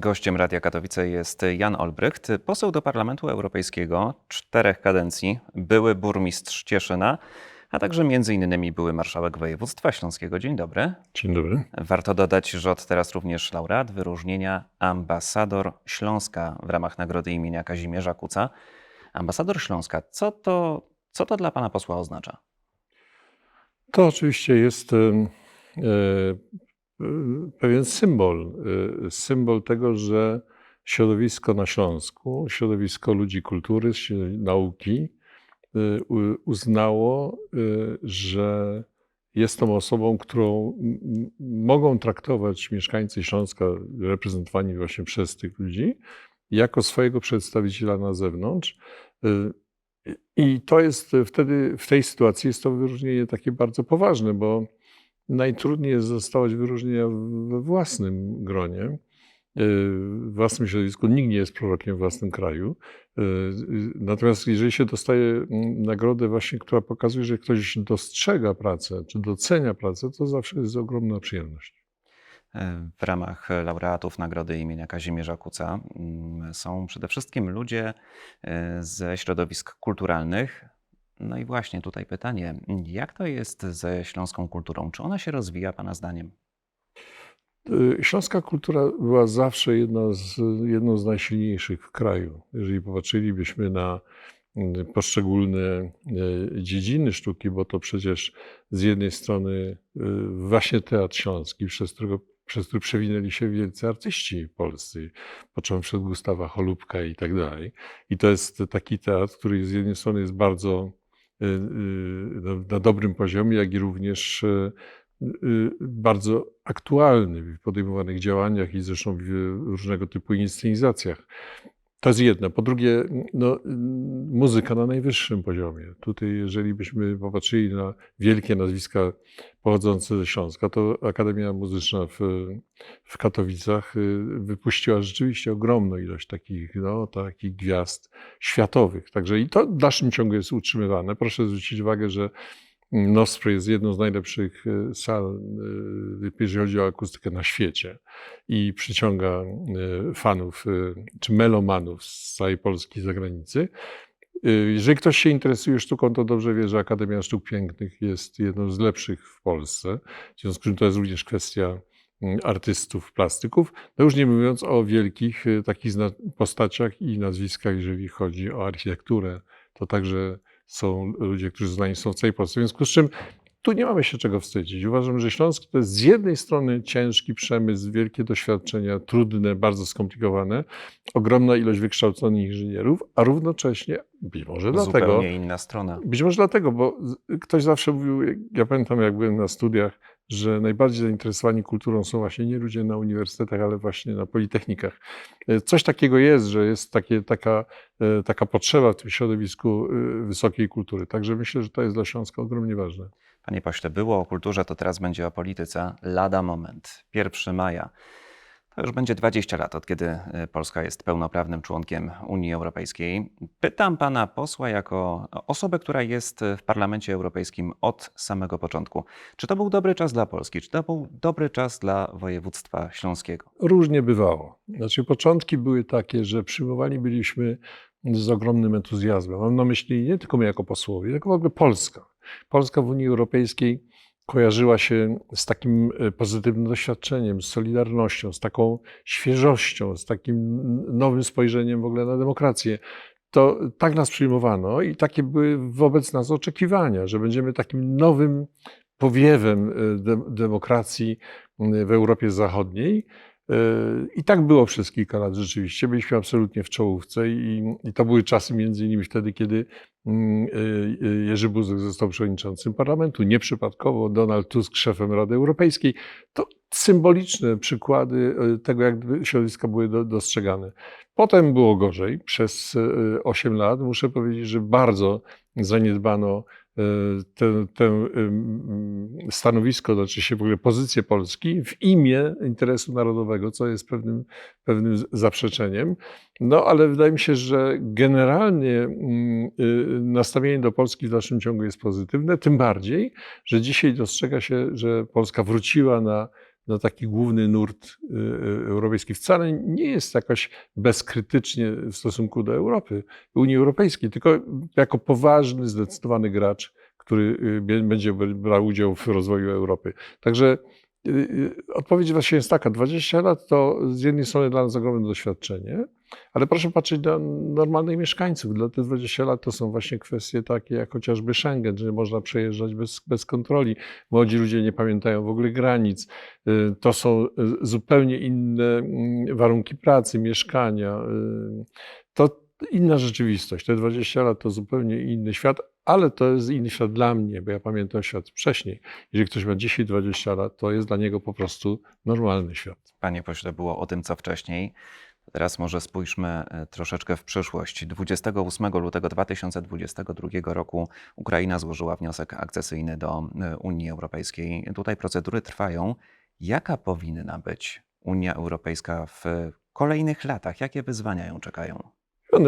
Gościem Radia Katowice jest Jan Olbrycht, poseł do Parlamentu Europejskiego czterech kadencji, były burmistrz Cieszyna, a także między innymi były marszałek województwa śląskiego. Dzień dobry. Dzień dobry. Warto dodać, że od teraz również laureat wyróżnienia ambasador Śląska w ramach nagrody imienia Kazimierza Kuca. Ambasador Śląska, co to, co to dla pana posła oznacza? To oczywiście jest e, pewien symbol. e, Symbol tego, że środowisko na Śląsku, środowisko ludzi kultury, nauki u- uznało, że jest tą osobą, którą mogą traktować mieszkańcy Śląska, reprezentowani właśnie przez tych ludzi, jako swojego przedstawiciela na zewnątrz. I to jest wtedy, w tej sytuacji jest to wyróżnienie takie bardzo poważne, bo najtrudniej jest dostawać wyróżnienia we własnym gronie, yy, w własnym środowisku. Nikt nie jest prorokiem w własnym kraju. Yy, Natomiast jeżeli się dostaje mm, nagrodę właśnie, która pokazuje, że ktoś dostrzega pracę, czy docenia pracę, to zawsze jest ogromna przyjemność. W ramach laureatów nagrody imienia Kazimierza Kuca mm, są przede wszystkim ludzie ze środowisk kulturalnych. No i właśnie tutaj pytanie, jak to jest ze śląską kulturą? Czy ona się rozwija Pana zdaniem? Y, Śląska kultura była zawsze jedna z, jedną z najsilniejszych w kraju. Jeżeli popatrzylibyśmy na y, poszczególne y, dziedziny sztuki, bo to przecież z jednej strony y, właśnie Teatr Śląski, przez, którego, przez który przewinęli się wielcy artyści polscy, począwszy od Gustawa Cholubka i tak dalej. I to jest taki teatr, który z jednej strony jest bardzo na, na dobrym poziomie, jak i również y, y, bardzo aktualny w podejmowanych działaniach i zresztą w różnego typu inscenizacjach. To jest jedno. Po drugie, no, muzyka na najwyższym poziomie. Tutaj, jeżeli byśmy popatrzyli na wielkie nazwiska pochodzące ze Śląska, to Akademia Muzyczna w, w Katowicach y, wypuściła rzeczywiście ogromną ilość takich, no, takich gwiazd światowych. Także i to w dalszym ciągu jest utrzymywane. Proszę zwrócić uwagę, że Nostro jest jedną z najlepszych e, sal, e, jeżeli chodzi o akustykę na świecie i przyciąga e, fanów czy melomanów z całej Polski i zagranicy. Jeżeli ktoś się interesuje sztuką, to dobrze wie, że Akademia Sztuk Pięknych jest jedną z lepszych w Polsce. W związku z czym to jest również kwestia artystów, plastyków. No już nie mówiąc o wielkich takich postaciach i nazwiskach, jeżeli chodzi o architekturę, to także są ludzie, którzy znani są w całej Polsce. W związku z czym tu nie mamy się czego wstydzić. Uważam, że Śląsk to jest z jednej strony ciężki przemysł, wielkie doświadczenia, trudne, bardzo skomplikowane, ogromna ilość wykształconych inżynierów, a równocześnie, być może dlatego, Zupełnie inna strona. być może dlatego, bo ktoś zawsze mówił, ja pamiętam jak byłem na studiach, że najbardziej zainteresowani kulturą są właśnie nie ludzie na uniwersytetach, ale właśnie na politechnikach. Coś takiego jest, że jest takie, taka, taka potrzeba w tym środowisku wysokiej kultury. Także myślę, że to jest dla Śląska ogromnie ważne. Panie pośle, było o kulturze, to teraz będzie o polityce. Lada moment. 1 maja. To już będzie 20 lat, od kiedy y, Polska jest pełnoprawnym członkiem Unii Europejskiej. Pytam pana posła jako osobę, która jest w Parlamencie Europejskim od samego początku. Czy to był dobry czas dla Polski? Czy to był dobry czas dla województwa śląskiego? Różnie bywało. Znaczy, początki były takie, że przyjmowani byliśmy z ogromnym entuzjazmem. Mam na myśli nie tylko my jako posłowie, tylko w ogóle Polska. Polska w Unii Europejskiej kojarzyła się z takim pozytywnym doświadczeniem, z solidarnością, z taką świeżością, z takim nowym spojrzeniem w ogóle na demokrację. To tak nas przyjmowano i takie były wobec nas oczekiwania, że będziemy takim nowym powiewem de demokracji w Europie Zachodniej. I tak było przez kilka lat rzeczywiście. Byliśmy absolutnie w czołówce i, i, to były czasy między innymi wtedy, kiedy Jerzy Buzek został przewodniczącym parlamentu. Nieprzypadkowo Donald Tusk szefem Rady Europejskiej. To symboliczne przykłady tego, jak środowiska były do, dostrzegane. Potem było gorzej. Przez 8 lat muszę powiedzieć, że bardzo zaniedbano tę stanowisko, znaczy się w ogóle pozycję Polski w imię interesu narodowego, co jest pewnym, pewnym zaprzeczeniem. No ale wydaje mi się, że generalnie nastawienie do Polski w dalszym ciągu jest pozytywne, tym bardziej, że dzisiaj dostrzega się, że Polska wróciła na na taki główny nurt y, y, europejski. Wcale nie jest jakoś bezkrytycznie w stosunku do Europy, Unii Europejskiej, tylko jako poważny, zdecydowany gracz, który y, będzie brał udział w rozwoju Europy. Także odpowiedź właśnie jest taka, 20 lat to z jednej strony dla nas ogromne doświadczenie, ale proszę patrzeć na normalnych mieszkańców. Dla tych 20 lat to są właśnie kwestie takie jak chociażby Schengen, że można przejeżdżać bez, bez kontroli. Młodzi ludzie nie pamiętają w ogóle granic. Y, To są y, zupełnie inne mm, warunki pracy, mieszkania. y, To inna rzeczywistość. Te 20 lat to zupełnie inny świat, ale to jest inny świat dla mnie, bo ja pamiętam świat wcześniej. Jeżeli ktoś ma dzisiaj 20 lat, to jest dla niego po prostu normalny świat. Panie pośle, było o tym, co wcześniej. Teraz może spójrzmy e, troszeczkę w przyszłość. 28 lutego 2022 roku Ukraina złożyła wniosek akcesyjny do e, Unii Europejskiej. Tutaj procedury trwają. Jaka powinna być Unia Europejska w kolejnych latach? Jakie wyzwania ją czekają?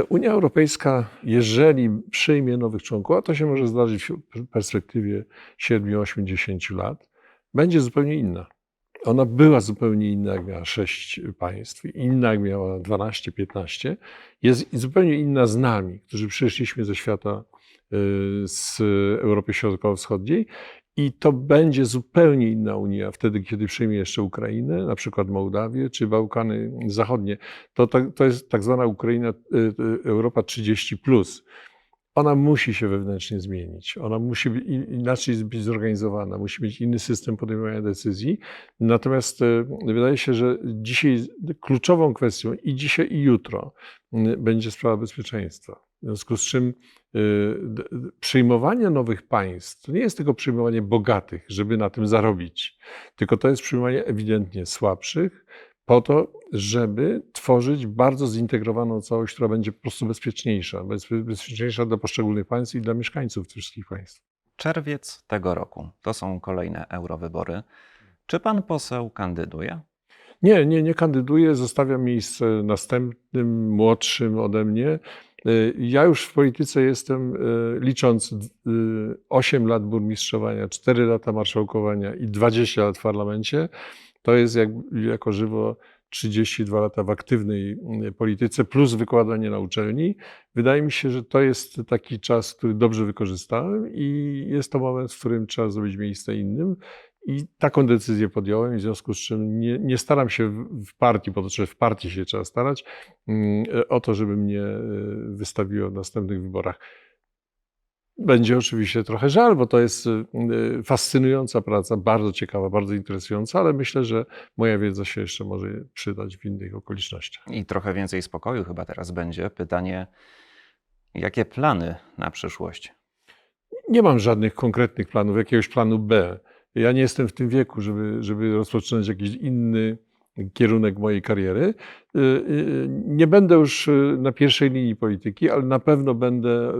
Unia Europejska, jeżeli przyjmie nowych członków, a to się może zdarzyć w perspektywie 7, 8, 10 lat, będzie zupełnie inna. Ona była zupełnie inna, jak miała 6 państw, inna, jak miała 12, 15. Jest zupełnie inna z nami, którzy przyszliśmy ze świata y, z Europy Środkowo-Wschodniej. I to będzie zupełnie inna Unia wtedy, kiedy przyjmie jeszcze Ukrainę, na przykład Mołdawię czy Bałkany Zachodnie. To, tak- to jest tak zwana Ukraina, y, y, Europa 30. Ona musi się wewnętrznie zmienić. Ona musi inaczej być zorganizowana, musi mieć inny system podejmowania decyzji. Natomiast y, wydaje się, że dzisiaj kluczową kwestią i dzisiaj, i jutro będzie sprawa bezpieczeństwa. W związku z czym d- przyjmowanie nowych państw to nie jest tylko przyjmowanie bogatych, żeby na tym zarobić, tylko to jest przyjmowanie ewidentnie słabszych, po to, żeby tworzyć bardzo zintegrowaną całość, która będzie po prostu bezpieczniejsza. Bez- Bezpieczniejsza dla poszczególnych państw i dla mieszkańców tych wszystkich państw. Czerwiec tego roku to są kolejne eurowybory. Czy pan poseł kandyduje? Nie, nie, nie kandyduję, zostawiam miejsce następnym, młodszym ode mnie. Y, Ja już w polityce jestem, y, licząc y, 8 lat burmistrzowania, 4 lata marszałkowania i 20 lat w parlamencie, to jest jak, jako żywo 32 lata w aktywnej y, polityce plus wykładanie na uczelni. Wydaje mi się, że to jest taki czas, który dobrze wykorzystałem i jest to moment, w którym trzeba zrobić miejsce innym. I taką decyzję podjąłem, w związku z czym nie, nie staram się w- partii, po to, że w partii się trzeba starać, mm, o to, żeby mnie e, wystawiło w następnych wyborach. Będzie oczywiście trochę żal, bo to jest e, fascynująca praca, bardzo ciekawa, bardzo interesująca, ale myślę, że moja wiedza się jeszcze może przydać w innych okolicznościach. I trochę więcej spokoju chyba teraz będzie. Pytanie, jakie plany na przyszłość? Nie mam żadnych konkretnych planów, jakiegoś planu B. Ja nie jestem w tym wieku, żeby, żeby rozpoczynać jakiś inny kierunek mojej kariery. Y, y, Nie będę już y, na pierwszej linii polityki, ale na pewno będę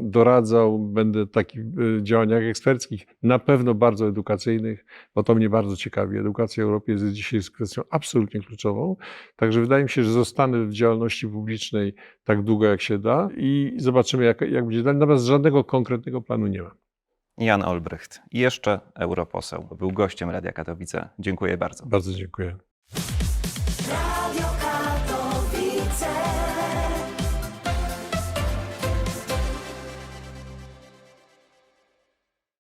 doradzał, będę w takich działaniach eksperckich, na pewno bardzo edukacyjnych, bo to mnie bardzo ciekawi. Edukacja w Europie jest dzisiaj kwestią absolutnie kluczową. Także wydaje mi się, że zostanę w działalności publicznej tak długo, jak się da i zobaczymy, jak, jak będzie dalej. Natomiast żadnego konkretnego planu nie mam. Jan Olbrycht jeszcze europoseł. Był gościem Radia Katowice. Dziękuję bardzo. Bardzo dziękuję.